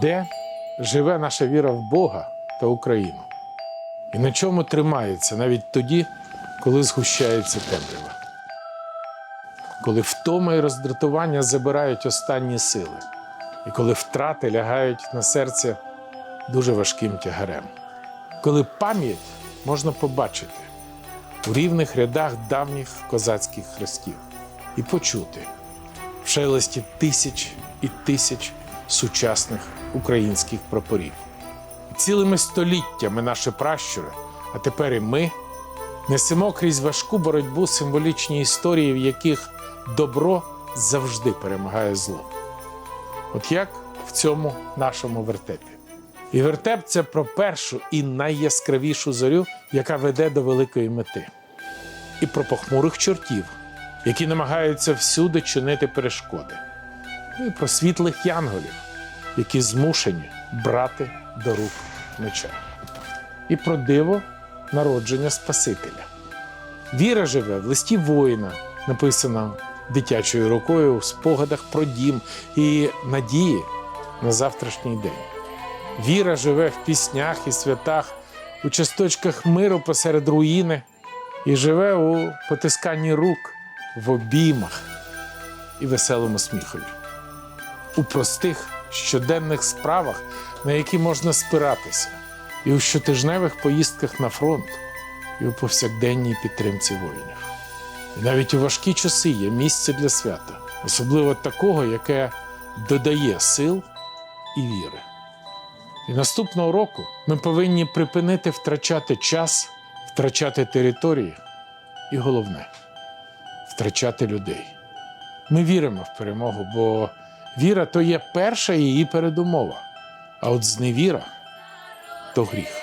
Де живе наша віра в Бога та Україну? І на чому тримається навіть тоді, коли згущається темрява? Коли втома і роздратування забирають останні сили, і коли втрати лягають на серце дуже важким тягарем. Коли пам'ять можна побачити у рівних рядах давніх козацьких хрестів і почути в шелесті тисяч і тисяч сучасних українських прапорів. Цілими століттями наші пращури, а тепер і ми несемо крізь важку боротьбу символічні історії, в яких добро завжди перемагає зло. От як в цьому нашому вертепі. І вертеп це про першу і найяскравішу зорю, яка веде до великої мети. І про похмурих чортів, які намагаються всюди чинити перешкоди. І про світлих янголів, які змушені брати до рук меча. І про диво народження Спасителя. Віра живе в листі воїна, написана дитячою рукою у спогадах про дім і надії на завтрашній день. Віра живе в піснях і святах, у часточках миру посеред руїни і живе у потисканні рук, в обіймах і веселому сміхові. У простих щоденних справах, на які можна спиратися, і у щотижневих поїздках на фронт, і у повсякденній підтримці воїнів. І навіть у важкі часи є місце для свята, особливо такого, яке додає сил і віри. І наступного року ми повинні припинити втрачати час, втрачати території і головне втрачати людей. Ми віримо в перемогу, бо віра то є перша її передумова. А от зневіра то гріх.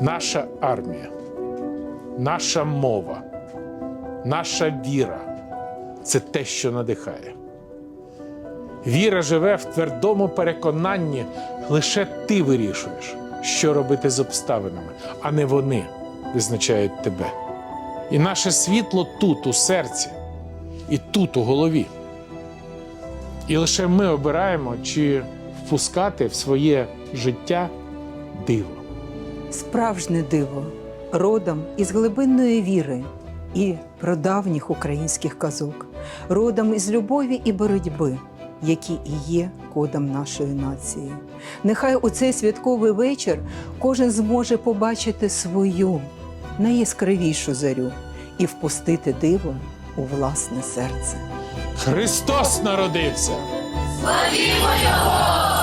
Наша армія, наша мова, наша віра це те, що надихає. Віра живе в твердому переконанні, лише ти вирішуєш, що робити з обставинами, а не вони визначають тебе. І наше світло тут, у серці, і тут, у голові. І лише ми обираємо, чи впускати в своє життя диво. Справжнє диво, родом із глибинної віри і прадавніх українських казок, родом із любові і боротьби, які і є кодом нашої нації. Нехай у цей святковий вечір кожен зможе побачити свою найяскравішу зарю і впустити диво у власне серце. Христос народився! Славімо Його!